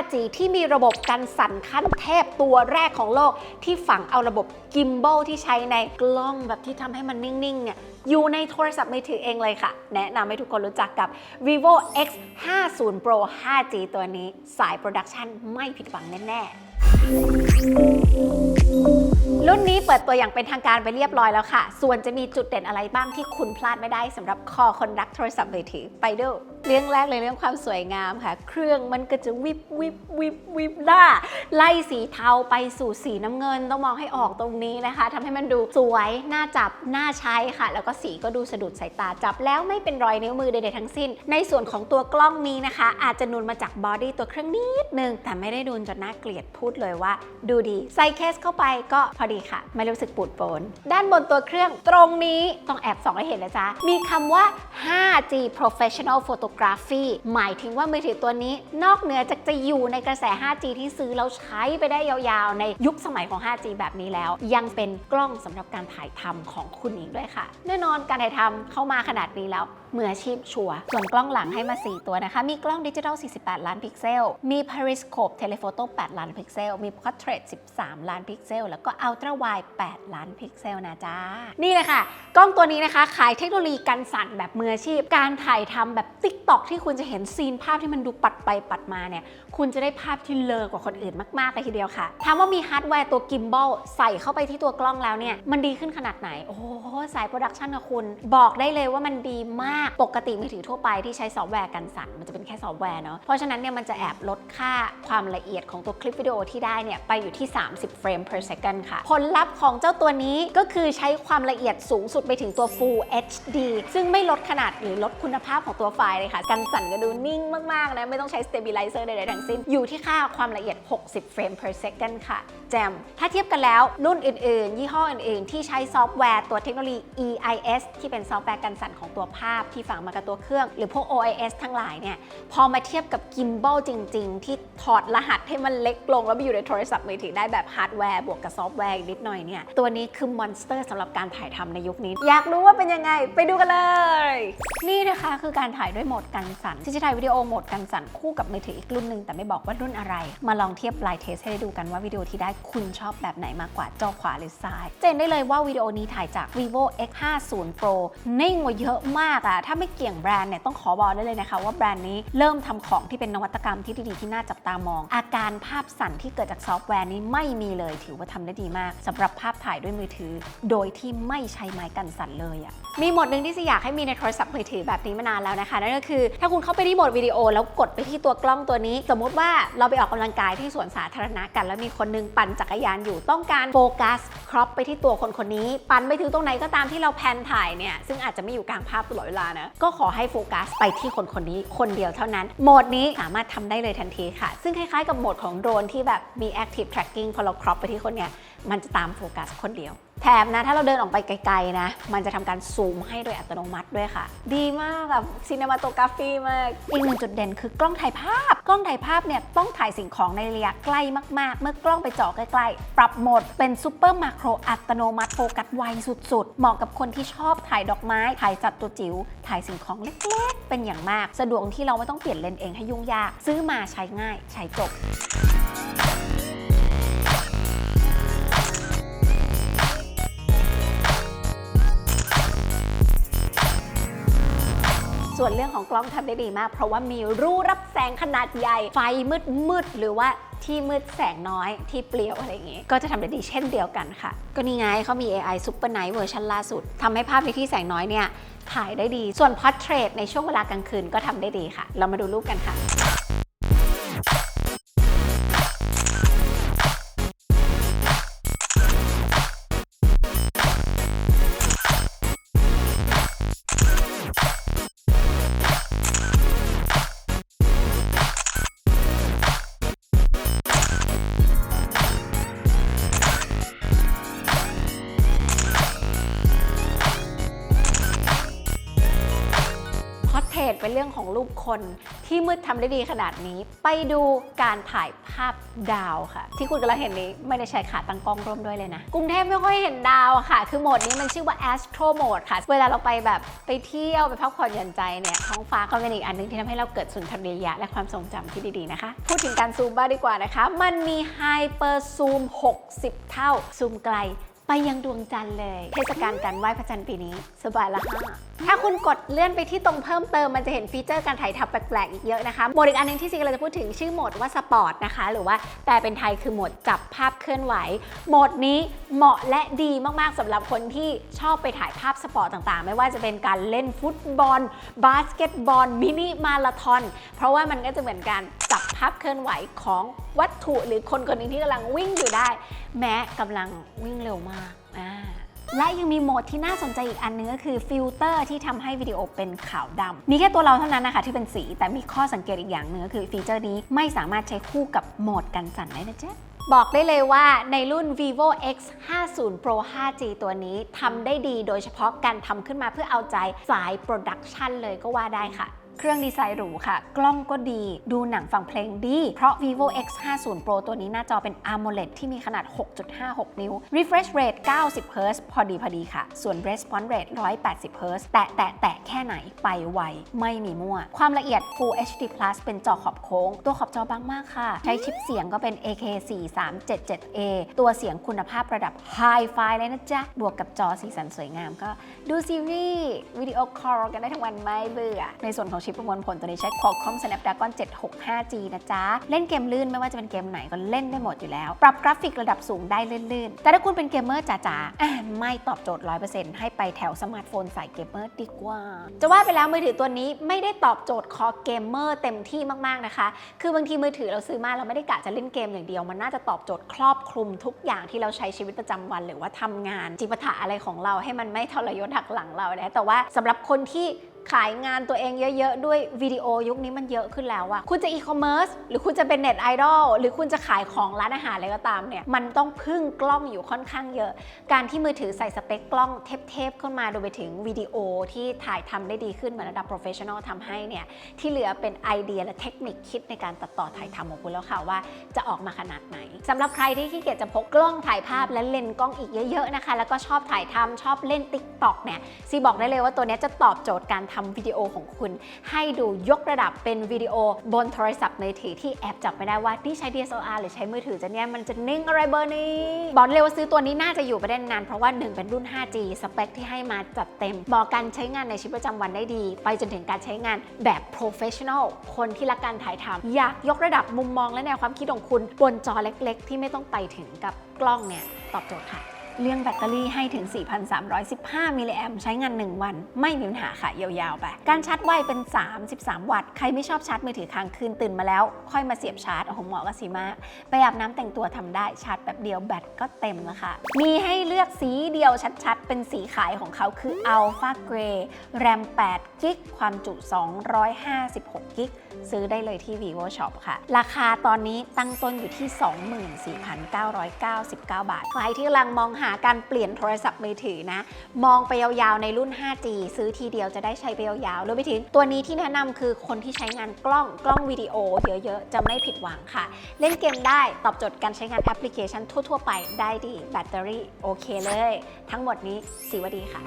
5G ที่มีระบบกันสั่นขั้นเทพตัวแรกของโลก ที่ฝังเอาระบบกิม b บ l ที่ใช้ในกล้องแบบที่ทำให้มันนิ่งๆเนี่ยอยู่ในโทรศัพท์มือถือเองเลยค่ะ แนะนำให้ทุกคนรู้จักกับ vivo x 5 0 pro 5G ตัวนี้สายโปรดักชันไม่ผิดหวังแน่ ๆ รุ่นนี้เปิดตัวอย่างเป็นทางการไปเรียบร้อยแล้วค่ะ ส่วนจะมีจุดเด่นอะไรบ้างที่คุณพลาดไม่ได้สำหรับคอคนรักโทรศัพท์มือถือไปดูเรื่องแรกเลยเรื่องความสวยงามค่ะ เครื่องมันก็จะวิบวิบวิบวิบหน้า ไล่สีเทาไปสู่สีน้ำเงิน ต้องมองให้ออกตรงนี้นะคะทำให้มันดูสวยน่าจับน่าใช้ค่ะ แล้วก็สีก็ดูสะดุดสายตาจับแล้วไม่เป็นรอยนิ้วมือใดๆทั้งสิ้น ในส่วนของตัวกล้องนี้นะคะ อาจจะนูนมาจากบอดี้ตัวเครื่องนิดนึงแต่ไม่ได้นูนจนน่าเกลียดพูดเลยว่า ดูดีใส่เคสเข้าไปก็พอดีค่ะ ไม่รู้สึกปูดโปน ด้านบนตัวเครื่องตรงนี้ต้องแอบส่องให้เห็นนะจ๊ะ มีคำว่า 5G Professional Photography หมายถึงว่ามือถือตัวนี้ นอกเหนือจากจะอยู่ในกระแส 5G ที่ซื้อแล้วใช้ไปได้ยาวๆ ในยุคสมัยของ 5G แบบนี้แล้ว ยังเป็นกล้องสำหรับการถ่ายทำของคุณอีกด้วยค่ะ แน่นอนการถ่ายทำเข้ามาขนาดนี้แล้ว มืออาชีพชัวร์ส่วนกล้องหลังให้มา 4 ตัวนะคะ มีกล้องดิจิทัล 48 ล้านพิกเซล มี periscope telephoto 8 ล้านพิกเซล มี portrait 13 ล้านพิกเซล แล้วก็ ultra wide 8 ล้านพิกเซลนะจ๊ะ นี่เลยค่ะ กล้องตัวนี้นะคะ ขายเทคโนโลยีกันสั่นแบบมืออาชีพ การถ่ายทำแบบ TikTok ที่คุณจะเห็นซีนภาพที่มันดูปัดไปปัดมาเนี่ย คุณจะได้ภาพที่เลอกว่าคนอื่นมากๆเลยทีเดียวค่ะ ถามว่ามีฮาร์ดแวร์ตัวกิมบ a ลใส่เข้าไปที่ตัวกล้องแล้วเนี่ย มันดีขึ้นขนาดไหน โอ้โห สายโปรดักชันนะคุณ บอกได้เลยว่ามันดีมากปกติมือถือทั่วไปที่ใช้ซอฟต์แวร์กันสั่นมันจะเป็นแค่ซอฟต์แวร์เนาะเพราะฉะนั้นเนี่ยมันจะแอบลดค่าความละเอียดของตัวคลิปวิดีโอที่ได้เนี่ยไปอยู่ที่ 30 เฟรม per second ค่ะ ผลลัพธ์ของเจ้าตัวนี้ก็คือใช้ความละเอียดสูงสุดไปถึงตัว Full HD ซึ่งไม่ลดขนาดหรือลดคุณภาพของตัวไฟล์เลยค่ะ กันสั่นก็ดูนิ่งมากๆนะไม่ต้องใช้ stabilizer ใดๆทั้งสิ้น อยู่ที่ค่าความละเอียด 60 เฟรม per second ค่ะแจมถ้าเทียบกันแล้วรุ่นอื่นๆ ยี่ห้ออื่นๆ ที่ใช้ซอฟต์แวร์ตัวเทคโนโลยี EIS ที่เป็นซอฟต์แวร์กันสั่นของตัวภาพที่ฝังมากับตัวเครื่อง หรือพวก OIS ทั้งหลายเนี่ยพอมาเทียบกับกิมบ a ลจริง ๆ ที่ถอดรหัสให้มันเล็กลง แล้วไปอยู่ในโทรศัพท์มือถือได้แบบฮาร์ดแวร์บวกกับซอฟต์แวร์อีกนิดหน่อยเนี่ยตัวนี้คือมอนสเตอร์สำหรับการถ่ายทำในยุคนี้ อยากรู้ว่าเป็นยังไง ไปดูกันเลย นี่นะคะคือการถ่ายด้วยโหมดกันสั่นที่จะถ่ายวิดีโอโหมดกันสั่นคู่กับมือถืออีกรุ่นหนึ่งแต่ไม่บอกว่ารุ่นอะไร มาลองเทียบไลน์เทสให้ได้ดูกันว่าวิดีโอที่ได้คุณชอบแบบไหนมากกว่าจอขวาหรือซ้าย เจนได้เลยว่าวิดีโอนี้ถ่ายจาก vivo x 5 0 pro นิ่งกว่าเยอะมากอะถ้าไม่เกี่ยงแบรนด์เนี่ยต้องขอบอกได้เลยนะคะ ว่าแบรนด์นี้เริ่มทำของที่เป็นนวัตกรรมที่ดีๆที่น่าจับตามอง อาการภาพสั่นที่เกิดจากซอฟต์แวร์นี้ไม่มีเลยถือว่าทำได้ดีมากสำหรับภาพถ่ายด้วยมือถือ โดยที่ไม่ใช้ไม้กันสั่นเลยอะมีโหมดหนึ่งที่จะอยากให้มีในโทรศัพท์มือถือแบบนี้มานานแล้วนะคะนั่นก็คือถ้าคุณเข้าไปที่โหมดวิดีโอ แล้วกดไปที่ตัวกล้องตัวนี้ สมมุติว่าเราไปออกกำลังกายที่สวนสาธารณะกัน แล้วมีคนหนึงปั่นจักรยานอยู่ต้องการโฟกัสครอปไปที่ตัวคนคนนี้ ปั่นไปถึงตรงไหนก็ตามที่เราแพนถ่ายเนี่ยซึ่งอาจจะไม่อยู่กลางภาพตลอดเวลานะ ก็ขอให้โฟกัสไปที่คนคนนี้คนเดียวเท่านั้น โหมดนี้สามารถทำได้เลยทันทีค่ะ ซึ่งคล้ายๆกับโหมดของโดรนที่แบบมี active tracking พอเราครอปไปที่คนเนี่ยมันจะตามโฟกัสคนเดียว แถมนะ ถ้าเราเดินออกไปไกลๆนะ มันจะทำการซูมให้โดยอัตโนมัติด้วยค่ะ ดีมากแบบซีนมาโตกราฟีมาก อีกหนึ่งจุดเด่นคือกล้องถ่ายภาพ กล้องถ่ายภาพเนี่ยต้องถ่ายสิ่งของในระยะใกล้มากๆ เมื่อกล้องไปเจาะใกล้ๆ ปรับโหมดเป็นซูเปอร์มาโครอัตโนมัติโฟกัสไวสุดๆ เหมาะกับคนที่ชอบถ่ายดอกไม้ ถ่ายสัตว์ตัวจิ๋ว ถ่ายสิ่งของเล็กๆ เป็นอย่างมาก สะดวกที่เราไม่ต้องเปลี่ยนเลนส์เองให้ยุ่งยาก ซื้อมาใช้ง่าย ใช้จบ ส่วนเรื่องของกล้องทำได้ดีมาก เพราะว่ามีรูรับแสงขนาดใหญ่ ไฟมืดมืดหรือว่าที่มืดแสงน้อยที่เปลี่ยวอะไรอย่างงี้ ก็จะทำได้ดีเช่นเดียวกันค่ะ ก็นี่ไงเขามี AI Super Night เวอร์ชันล่าสุดทำให้ภาพในที่แสงน้อยเนี่ยถ่ายได้ดี ส่วน Portrait ในช่วงเวลากลางคืนก็ทำได้ดีค่ะ เรามาดูรูปกันค่ะ เทสตเป็นเรื่องของรูปคนที่มืดทำได้ดีขนาดนี้ ไปดูการถ่ายภาพดาวค่ะ ที่คุณกำลังเห็นนี้ไม่ได้ใช้ขาตั้งกล้องร่วมด้วยเลยนะ กรุงเทพไม่ค่อยเห็นดาวค่ะ คือโหมดนี้มันชื่อว่า Astro Mode ค่ะ เวลาเราไปแบบไปเที่ยวไปพักผ่อนหย่อนใจเนี่ยท้องฟ้าก็เป็นอีกอันหนึงที่ทำให้เราเกิดสุนทรียะและความทรงจำที่ดีๆนะคะ พูดถึงการซูมบ้างดีกว่านะคะ มันมี Hyper Zoom 60 เท่าซูมไกลไปยังดวงจันทร์เลย เทศกาลการไหว้พระจันทร์ปีนี้ สบายละค่ะ ถ้าคุณกดเลื่อนไปที่ตรงเพิ่มเติมมันจะเห็นฟีเจอร์การถ่ายทำแปลกๆ อีกเยอะนะคะโหมดอีกอันหนึงที่ซีกำลังจะพูดถึงชื่อโหมดว่าสปอร์ตนะคะหรือว่าแปลเป็นไทยคือโหมดจับภาพเคลื่อนไหวโหมดนี้เหมาะและดีมากๆสำหรับคนที่ชอบไปถ่ายภาพสปอร์ตต่างๆ ไม่ว่าจะเป็นการเล่นฟุตบอล บาสเกตบอลมินิมาราธอนเพราะว่ามันก็จะเหมือนการจับภาพเคลื่อนไหวของวัตถุหรือคนคนหนึ่งที่กำลังวิ่งอยู่ได้ แม้กำลังวิ่งเร็วมากอ่า และยังมีโหมดที่น่าสนใจอีกอันนึงก็คือฟิลเตอร์ที่ทำให้วิดีโอเป็นขาวดำมีแค่ตัวเราเท่านั้นนะคะที่เป็นสี แต่มีข้อสังเกตอีกอย่างหนึ่งก็คือฟีเจอร์นี้ไม่สามารถใช้คู่กับโหมดกันสั่นได้นะจ๊ะบอกได้เลยว่าในรุ่น vivo x 5 0 pro 5g ตัวนี้ทำได้ดีโดยเฉพาะการทำขึ้นมาเพื่อเอาใจสายโปรดักชันเลยก็ว่าได้ค่ะ เครื่องดีไซน์หรูค่ะ กล้องก็ดี ดูหนังฟังเพลงดี เพราะ vivo x 5 0 pro ตัวนี้หน้าจอเป็น AMOLED ที่มีขนาด 6.56 นิ้ว refresh rate 90 Hz พอดีพอดีค่ะ ส่วน response rate 180 Hz แตะแตะแตะแค่ไหนไปไว ไม่มีมั่ว ความละเอียด Full HD Plus เป็นจอขอบโค้ง ตัวขอบจอบางมากค่ะ ใช้ชิปเสียงก็เป็น AK4377A ตัวเสียงคุณภาพระดับ Hi-Fi เลยนะจ๊ะ บวกกับจอสีสันสวยงามก็ ดูซีรีส์วิดีโอคอลกันได้ทั้งวันไม่เบื่อในส่วนของชิปประมวลผลตัวนี้ใช้ Qualcomm Snapdragon 765G นะจ๊ะ เล่นเกมลื่นไม่ว่าจะเป็นเกมไหนก็เล่นได้หมดอยู่แล้ว ปรับกราฟิกระดับสูงได้ลื่นๆ แต่ถ้าคุณเป็นเกมเมอร์จ๋าๆไม่ตอบโจทย์ 100%ให้ไปแถวสมาร์ทโฟนสายเกมเมอร์ดีกว่า จะว่าไปแล้วมือถือตัวนี้ไม่ได้ตอบโจทย์คอเกมเมอร์เต็มที่มากๆนะคะ คือบางทีมือถือเราซื้อมาเราไม่ได้กะจะเล่นเกมอย่างเดียว มันน่าจะตอบโจทย์ครอบคลุมทุกอย่างที่เราใช้ชีวิตประจำวัน หรือว่าทำงานจิปาถะอะไรของเราให้มันไม่ทรยศหักหลังเรานะแต่ว่าสำหรับคนที่ ขายงานตัวเองเยอะๆ ด้วยวิดีโอยุคนี้มันเยอะขึ้นแล้วอะคุณจะอีคอมเมิร์ซหรือคุณจะเป็นเน็ตไอดอลหรือคุณจะขายของร้านอาหารอะไรก็ตามเนี่ย มันต้องพึ่งกล้องอยู่ค่อนข้างเยอะ การที่มือถือใส่สเปคกล้องเทพๆขึ้นมาโดยไปถึงวิดีโอที่ถ่ายทำได้ดีขึ้นเหมือนระดับโปรเฟชชั่นอลทำให้เนี่ย ที่เหลือเป็นไอเดียและเทคนิคคิดในการตัดต่อถ่ายทำของคุณแล้วค่ะว่าจะออกมาขนาดไหนสำหรับใครที่ขี้เกียจจะพกกล้องถ่ายภาพและเลนกล้องอีกเยอะๆนะคะ แล้วก็ชอบถ่ายทำชอบเล่น t ิ k t o k เนี่ยซีบอกได้เลยว่าตัวนี้จะตอบโจทย์การทำวิดีโอของคุณ ให้ดูยกระดับเป็นวิดีโอบนโทรศัพท์มือถือที่แอบจับไม่ได้ว่าที่ใช้ DSLR หรือใช้มือถือจะเนี่ยมันจะนิ่งอะไรเบอร์นี้ บอกเลยว่าซื้อตัวนี้น่าจะอยู่ไปได้นานเพราะว่า 1 เป็นรุ่น 5G สเปคที่ให้มาจัดเต็มเหมาะการใช้งานในชีวิตประจำวันได้ดี ไปจนถึงการใช้งานแบบ professional คนที่รักการถ่ายทำอยากยกระดับมุมมองและแนวความคิดของคุณ บนจอเล็ก ๆ ที่ไม่ต้องไปถึงกับกล้องเนี่ยตอบโจทย์ค่ะ เรื่องแบตเตอรี่ให้ถึง 4,315 มิลลิแอมใช้งาน 1 วัน ไม่มีปัญหาค่ะ ยาวๆ ไป การชาร์จไวเป็น 33 วัตต์ ใครไม่ชอบชาร์จมือถือค้างคืนตื่นมาแล้ว ค่อยมาเสียบชาร์จโอ้โหเหมาะกับสีมาก ไปอาบน้ำแต่งตัวทำได้ชาร์จแบบเดียวแบตก็เต็มแล้วค่ะ มีให้เลือกสีเดียวชัดๆ เป็นสีขายของเขาคือ Alpha Grey แรม8กิกความจุ 256กิกซื้อได้เลยที่ vivo shop ค่ะ ราคาตอนนี้ตั้งต้นอยู่ที่ 24,999 บาท ใครที่กำลังมองหาการเปลี่ยนโทรศัพท์มือถือนะ มองไปยาวๆในรุ่น 5G ซื้อทีเดียวจะได้ใช้ไปยาวๆรวมไปถึงตัวนี้ที่แนะนำคือคนที่ใช้งานกล้องกล้องวิดีโอเยอะๆ จะไม่ผิดหวังค่ะ เล่นเกมได้ตอบโจทย์การใช้งานแอปพลิเคชันทั่วๆ ไปได้ดี แบตเตอรี่โอเคเลย ทั้งหมดนี้สีวดีค่ะ